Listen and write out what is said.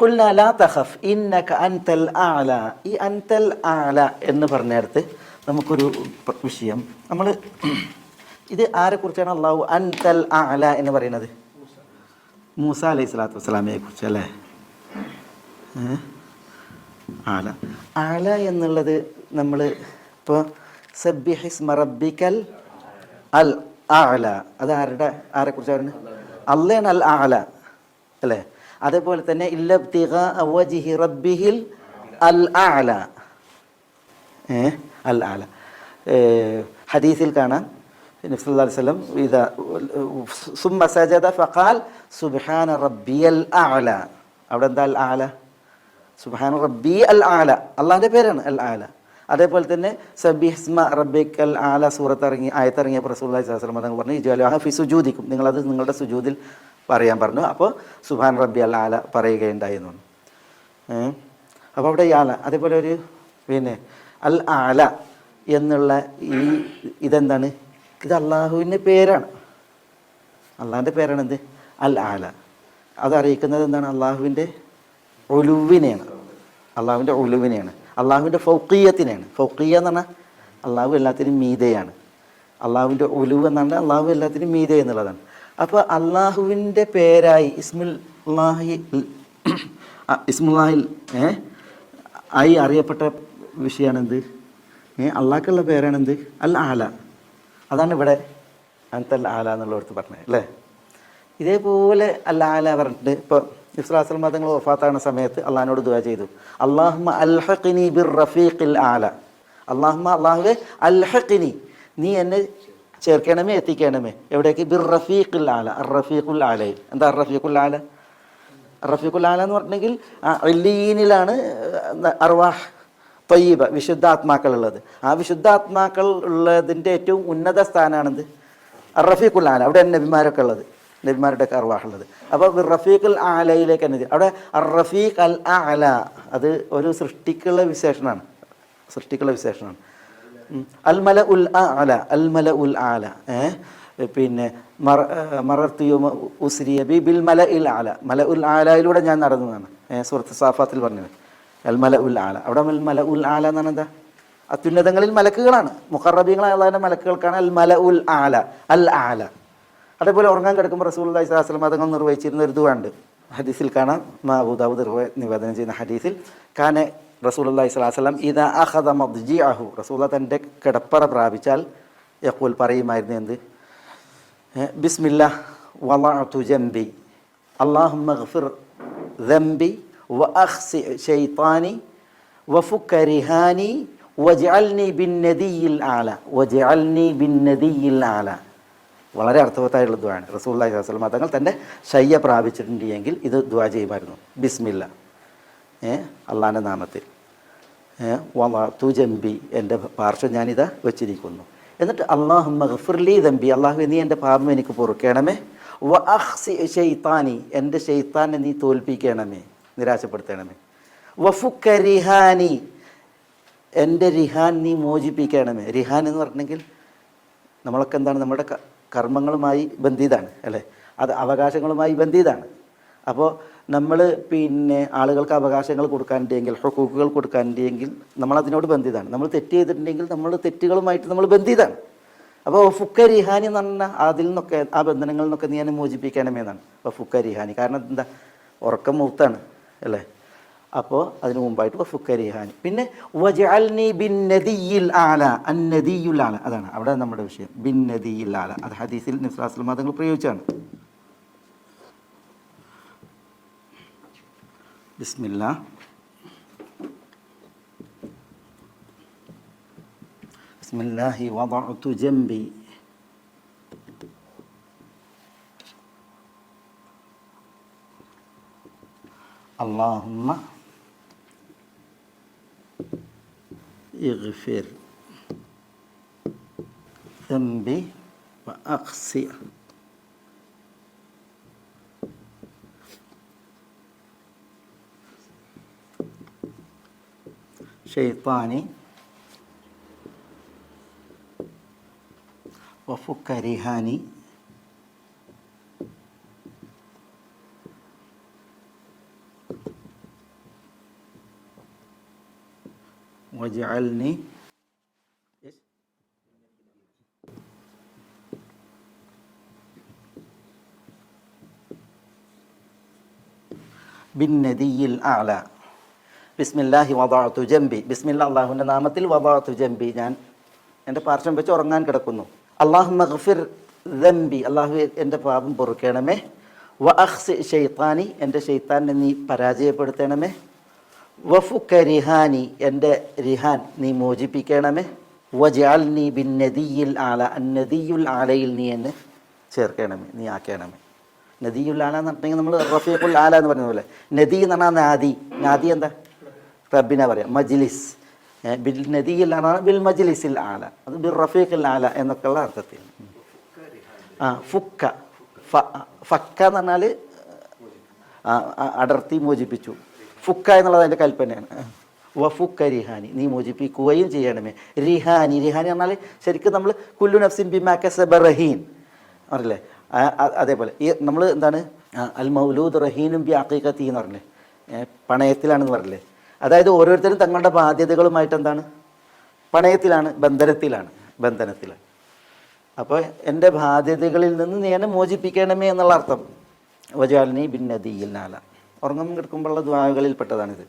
കുൽന ലാ തഹഫ് ഇന്നക അൻതൽ ആല ഈ അൻതൽ ആല എന്ന് പറഞ്ഞിടത്ത് നമുക്കൊരു വിഷയം. നമ്മൾ ഇത് ആരെക്കുറിച്ചാണ് അള്ളാഹു അൻതൽ ആല എന്ന് പറയുന്നത്? മൂസ അലൈഹി സ്വലാത്തു വസ്സലാമയെ കുറിച്ച് അല്ലേ? ആല ആല എന്നുള്ളത് നമ്മൾ ഇപ്പോൾ സബ്ബിഹിസ്മ റബ്ബിക്കൽ അൽ ആല അത് ആരുടെ ആരെക്കുറിച്ചാണ് അള്ളയാണ് അൽ ആല അല്ലേ? അതേപോലെ തന്നെ റബ്ബിഹിൽ അൽ ആല അൽ ആല ഹദീസിൽ കാണാം. സുമ്മ സജദ ഫഖാൽ സുബ്ഹാന റബ്ബിയൽ സുബ്ഹാന പേരാണ് അൽ ആല അതേപോലെ തന്നെ സബിഹ്സ്മ റബ്ബിക് അൽ ആല സൂറത്ത് ഇറങ്ങി ആയത്തിറങ്ങിയ വസല്ലം തങ്ങൾ പറഞ്ഞു ഇജ്വാലുഹ ഫി സുജൂദിക്കും. നിങ്ങളത് നിങ്ങളുടെ സുജൂദിൽ പറയാൻ പറഞ്ഞു. അപ്പോൾ സുബാൻ റബ്ബി അല്ല ആല പറയുകയുണ്ടായി എന്ന് പറഞ്ഞു. ഏ? അപ്പോൾ അവിടെ ഈ ആല അതേപോലെ ഒരു പിന്നെ അൽ ആല എന്നുള്ള ഈ ഇതെന്താണ്? ഇത് അള്ളാഹുവിന്റെ പേരാണ്. അള്ളാഹിന്റെ പേരാണ് എന്ത്? അൽ ആല അത് എന്താണ്? അള്ളാഹുവിന്റെ ഒലുവിനെയാണ് അള്ളാഹുവിന്റെ ഒലുവിനെയാണ് അള്ളാഹുവിന്റെ ഫൗക്കീയത്തിനെയാണ് ഫൗക്കീയ എന്ന് പറഞ്ഞാൽ അള്ളാഹു എല്ലാത്തിനും മീതയാണ്. അള്ളാഹുവിന്റെ ഒലുവ് എന്ന് പറഞ്ഞാൽ അള്ളാഹു എല്ലാത്തിനും മീത എന്നുള്ളതാണ്. അപ്പോൾ അള്ളാഹുവിന്റെ പേരായി ഇസ്മുൽ അള്ളാഹി ഇസ്മുല്ലാഹിൽ ഏ? ആയി അറിയപ്പെട്ട വിഷയമാണെന്ത് ഏ അള്ളാഹ്ക്കുള്ള പേരാണെന്ത്? അൽ ആല. അതാണ് ഇവിടെ അനത്തൽ ആല എന്നുള്ളടത്ത് പറഞ്ഞത് അല്ലേ? ഇതേപോലെ അൽ ആല പറഞ്ഞിട്ട് ഇപ്പോൾ ഇസ്ലാസ്ലം മതങ്ങൾ വഫാത്താകുന്ന സമയത്ത് അള്ളഹാനോട് ദുവാ ചെയ്തു. അള്ളാഹ്മ അൽഹഖിനി ബിർ റഫീഖിൽ ആല. അള്ളാഹ്മ അള്ളാഹുവെ അൽഹഖിനി. നീ എന്നെ ചേർക്കണമേ എത്തിക്കണമേ. എവിടേക്ക്? ബിർ റഫീഖുൽ ആല റഫീഖുൽ ആലയിൽ എന്താ റഫീഖുൽ ആല? റഫീഖുൽ ആല എന്ന് പറഞ്ഞിട്ടുണ്ടെങ്കിൽ അല്ലീനിലാണ് അർവാഹ് തൊയ്യബ വിശുദ്ധാത്മാക്കളുള്ളത്. ആ വിശുദ്ധാത്മാക്കൾ ഉള്ളതിന്റെ ഏറ്റവും ഉന്നത സ്ഥാനമാണെന്ത് റഫീഖുൽ ആല. അവിടെ നബിമാരൊക്കെ ഉള്ളത്. നബിമാരുടെ അർവാഹുള്ളത് അപ്പോൾ റഫീഖുൽ ആലയിലേക്ക് തന്നെ അവിടെ റഫീഖ് അൽ ആല. അത് ഒരു സൃഷ്ടിക്കുള്ള വിശേഷണമാണ്. സൃഷ്ടിക്കുള്ള വിശേഷണമാണ്. ഉം. അൽ മല ഉൽ ആല അൽ മല ഉൽ ആല പിന്നെ മറ ഉസ്രിയ ബിൽ മല ഇൽ ആല മല ഉൽ ആലയിലൂടെ ഞാൻ നടന്നതാണ്. സുഹൃത്ത് സാഫാത്തിൽ പറഞ്ഞത്. അൽമല ഉൽ ആല അവിടെ മല ഉൽ ആല എന്നാണ് എന്താ? അത്യുന്നതങ്ങളിൽ മലക്കുകളാണ്. മുഖറബീങ്ങളായ അള്ളാഹിന്റെ മലക്കുകൾക്കാണ് അൽ മല ഉൽ ആല അൽ ആല അതേപോലെ ഉറങ്ങാൻ കിടക്കുമ്പോൾ റസൂൽ അള്ളഹി സ്വലാസ്ലം അതങ്ങൾ നിർവഹിച്ചിരുന്ന ഒരു ദുവാണ്ട് ഹദീസിൽ കാണാം. മാബൂദാബുദ് നിവേദനം ചെയ്യുന്ന ഹദീസിൽ. കാനെ റസൂൽ അള്ളഹി സ്വലാസ്ലം ഇതാ അഹദ മദ്ജി അഹു റസൂല തൻ്റെ കിടപ്പറ പ്രാപിച്ചാൽ യക്കൂൽ പറയുമായിരുന്നു എന്ത് ബിസ്മില്ല വളഅതു ജംബി اللهم اغفر ذنبي وأخسئ شيطاني وفك رهاني واجعلني بالندي الأعلى واجعلني بالندي الأعلى വളരെ അർത്ഥവത്തായുള്ള ദ്വാണ് റസൂല്ലാഹി വസ്ലം തങ്ങൾ തൻ്റെ ശയ്യ പ്രാപിച്ചിട്ടുണ്ട് എങ്കിൽ ഇത് ദ്വാ ചെയ്യുമായിരുന്നു ബിസ്മില്ല ഏ അള്ളാന്റെ നാമത്തിൽ. വളർത്തു ജമ്പി എന്റെ പാർശ്വം ഞാനിതാ വെച്ചിരിക്കുന്നു. എന്നിട്ട് അള്ളാഹു മഹഫുർലി ദമ്പി അള്ളാഹു നീ എന്റെ പാപം എനിക്ക് പൊറുക്കണമേ. വ അഹ്സി ഷെയ്ത്താനി എന്റെ ഷെയ്ത്താനെ നീ തോൽപ്പിക്കണമേ നിരാശപ്പെടുത്തണമേ. വഫുക്ക റിഹാനി എന്റെ റിഹാൻ നീ മോചിപ്പിക്കണമേ. റിഹാൻ എന്ന് പറഞ്ഞെങ്കിൽ നമ്മളൊക്കെ എന്താണ് നമ്മുടെ കർമ്മങ്ങളുമായി ബന്ധിതാണ് അല്ലേ? അത് അവകാശങ്ങളുമായി ബന്ധിതാണ്. അപ്പോൾ നമ്മൾ പിന്നെ ആളുകൾക്ക് അവകാശങ്ങൾ കൊടുക്കാനുണ്ടെങ്കിൽ ഹുക്കൂക്കുകൾ കൊടുക്കാനുണ്ടെങ്കിൽ നമ്മൾ അതിനോട് ബന്ധിതാണ്. നമ്മൾ തെറ്റ് ചെയ്തിട്ടുണ്ടെങ്കിൽ നമ്മൾ തെറ്റുകളുമായിട്ട് നമ്മൾ ബന്ധിതാണ്. അപ്പോൾ ഫുക്ക റിഹാനി എന്ന് പറഞ്ഞാൽ അതിൽ നിന്നൊക്കെ ആ ബന്ധനങ്ങളിൽ നിന്നൊക്കെ നീ എന്നെ മോചിപ്പിക്കാനമേന്നാണ് അപ്പോൾ ഫുക്ക റിഹാനി കാരണം എന്താ ഉറക്കം മൂത്താണ് അല്ലേ? അപ്പോൾ അതിന് മുമ്പായിട്ട് ഫുക്ക റിഹാനി പിന്നെ വജാൽനി ബിൻ നദിയിൽ ആല അന്നദിയുൽ ആല. അതാണ് അവിടെ നമ്മുടെ വിഷയം. ബിൻ നദിയിൽ ആല. അത് ഹദീസിൽ നിസ്ലാസ്ലം മതങ്ങൾ പ്രയോഗിച്ചാണ് بسم الله. بسم الله وضعت جنبي. اللهم اغفر ذنبي وأقصئ شيطاني وفك رهاني واجعلني بالندي الأعلى. ബിസ്മില്ലാഹി വദാഅതു ജംബി. ബിസ്മില്ല അള്ളാഹുവിന്റെ നാമത്തിൽ വദാഅതു ജംബി. ഞാൻ എന്റെ പാർശ്വം വെച്ച് ഉറങ്ങാൻ കിടക്കുന്നു. അള്ളാഹു മഗ്ഫിർ ദംബി. അള്ളാഹു എന്റെ പാപം പൊറുക്കണമേ. വ ശൈത്താനി. ഷെയ്ത്താനി എന്റെ ഷെയ്ത്താനെ നീ പരാജയപ്പെടുത്തണമേ. വഫു കരിഹാനി എന്റെ റിഹാൻ നീ മോചിപ്പിക്കണമേ. വജാൽ നീ ബിൻ നദിയിൽ ആല. നദിയുൽ ആലയിൽ നീ എന്നെ ചേർക്കണമേ. നീ ആക്കണമേ. നദിയുൽ ആല എന്ന് പറഞ്ഞിട്ടുണ്ടെങ്കിൽ നമ്മൾ റഫീഖുൽ ആല എന്ന് പറഞ്ഞ പോലെ. നദി എന്ന് പറഞ്ഞാൽ നാദി. നാദി എന്താ? റബ്ബിനെ പറയാം മജ്ലിസ്. ബിൽ നദിയിൽ ബിൽ മജ്ലിസിൽ ആല. അത് ബിൽ റഫീഖിൽ ആല എന്നൊക്കെയുള്ള അർത്ഥത്തിൽ. ആ ഫുക്ക. ഫക്ക എന്ന് പറഞ്ഞാൽ അടർത്തി മോചിപ്പിച്ചു. ഫുക്ക എന്നുള്ളത് അതിന്റെ കൽപ്പനയാണ്. വഫുക്ക റിഹാനി. നീ മോചിപ്പിക്കുകയും ചെയ്യണമേ. റിഹാനി. റിഹാനി പറഞ്ഞാൽ ശരിക്കും നമ്മൾ കുല്ലു നഫ്സിൻ ബിമാക്കസബ റഹീൻ. പറഞ്ഞില്ലേ? അതേപോലെ. ഈ നമ്മൾ എന്താണ്? അൽ മൗലൂദ് റഹീനും ബി അക്കീക്കത്തി എന്ന് പറഞ്ഞില്ലേ? പണയത്തിലാണെന്ന് പറഞ്ഞില്ലേ? അതായത് ഓരോരുത്തരും തങ്ങളുടെ ബാധ്യതകളുമായിട്ട് എന്താണ്? പണയത്തിലാണ് ബന്ധനത്തിലാണ് ബന്ധനത്തിലാണ് അപ്പോൾ എന്റെ ബാധ്യതകളിൽ നിന്ന് നീ എന്നെ മോചിപ്പിക്കണമേ എന്നുള്ള അർത്ഥം. വജാലിനി ഭിന്നതിയിൽ നാല. ഉറങ്ങും കിടക്കുമ്പോഴുള്ള ദ്വാകളിൽപ്പെട്ടതാണിത്